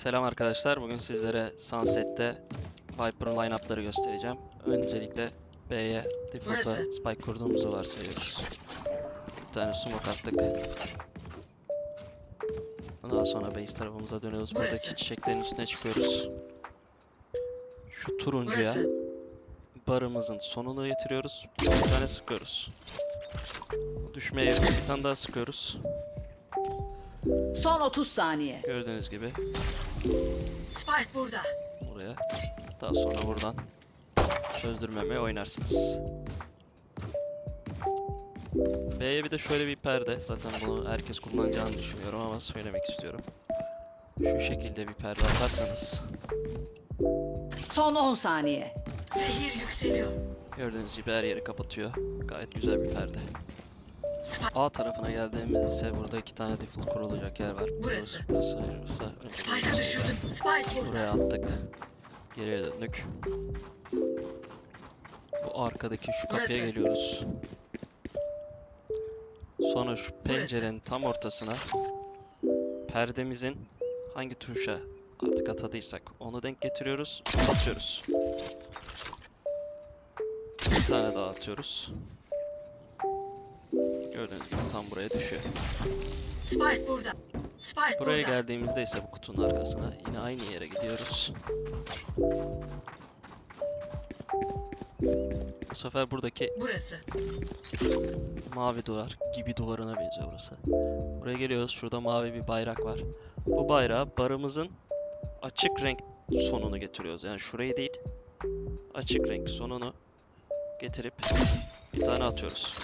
Selam arkadaşlar. Bugün sizlere Sunset'te Viper'ın line-up'ları göstereceğim. Öncelikle B'ye default'a spike kurduğumuzu varsayıyoruz. Bir tane smoke attık. Daha sonra base tarafımıza dönüyoruz. Buradaki Burası. çiçeklerin üstüne çıkıyoruz. Şu turuncuya barımızın sonunu getiriyoruz. Bir tane sıkıyoruz. Düşmeye yakın bir tane daha sıkıyoruz. Son 30 saniye. Gördüğünüz gibi Spike burada. buraya. Daha sonra buradan çözdürmemeye oynarsınız. B'ye bir de şöyle bir perde. Zaten bunu herkes kullanacağını düşünüyorum ama söylemek istiyorum. Şu şekilde bir perde atarsanız Son 10 saniye. Zehir yükseliyor. gördüğünüz gibi her yeri kapatıyor. Gayet güzel bir perde. A tarafına geldiğimiz ise burada iki tane default kurulacak yer var. Burası. Burası, burası. Spike'ı düşürdüm. Spike. Buraya attık. Geriye döndük. Bu arkadaki şu kapıya Burası. geliyoruz. Sonra şu pencerenin tam ortasına perdemizin hangi tuşa artık atadıysak onu denk getiriyoruz. Atıyoruz. Bir tane daha atıyoruz. Gördüğünüz gibi tam buraya düşüyor. Spike burada. Spike Buraya burada. geldiğimizde ise bu kutunun arkasına yine aynı yere gidiyoruz. Bu sefer buradaki Burası. mavi duvar gibi duvarına benziyor burası. Buraya geliyoruz. Şurada mavi bir bayrak var. Bu bayrağı barımızın açık renk sonunu getiriyoruz. Yani şurayı değil, açık renk sonunu getirip bir tane atıyoruz.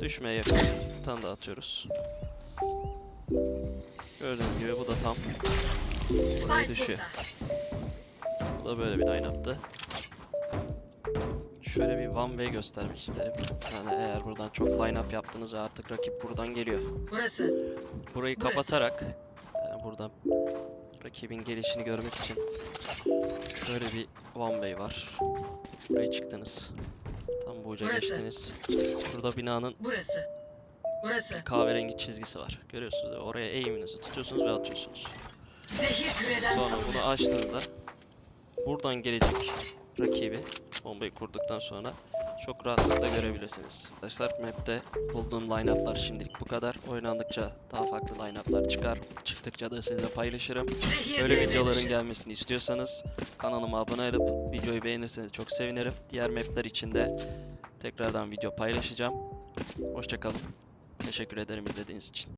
Düşmeye yakın bir tane daha atıyoruz. Gördüğünüz gibi bu da tam buraya düşüyor. Bu da böyle bir line-up'tı. Şöyle bir one way göstermek isterim. Yani eğer buradan çok line-up yaptınız artık rakip buradan geliyor. Burası. Burayı Burası. kapatarak yani buradan rakibin gelişini görmek için şöyle bir one way var. Buraya çıktınız. Bu uca Burası. geçtiniz. Burada binanın Burası. Burası. kahverengi çizgisi var. Görüyorsunuz değil mi? Oraya eğiminizi tutuyorsunuz ve atıyorsunuz. Zehir küreden Sonra bunu açtığınızda buradan gelecek rakibi bombayı kurduktan sonra çok rahatlıkla görebilirsiniz. Arkadaşlar map'te bulduğum line-up'lar şimdilik bu kadar. Oynandıkça daha farklı line-up'lar çıkar. Çıktıkça da sizinle paylaşırım. Zehir Böyle videoların gelmesini istiyorsanız kanalıma abone olup videoyu beğenirseniz çok sevinirim. Diğer map'ler için de tekrardan video paylaşacağım. Hoşçakalın. Teşekkür ederim izlediğiniz için.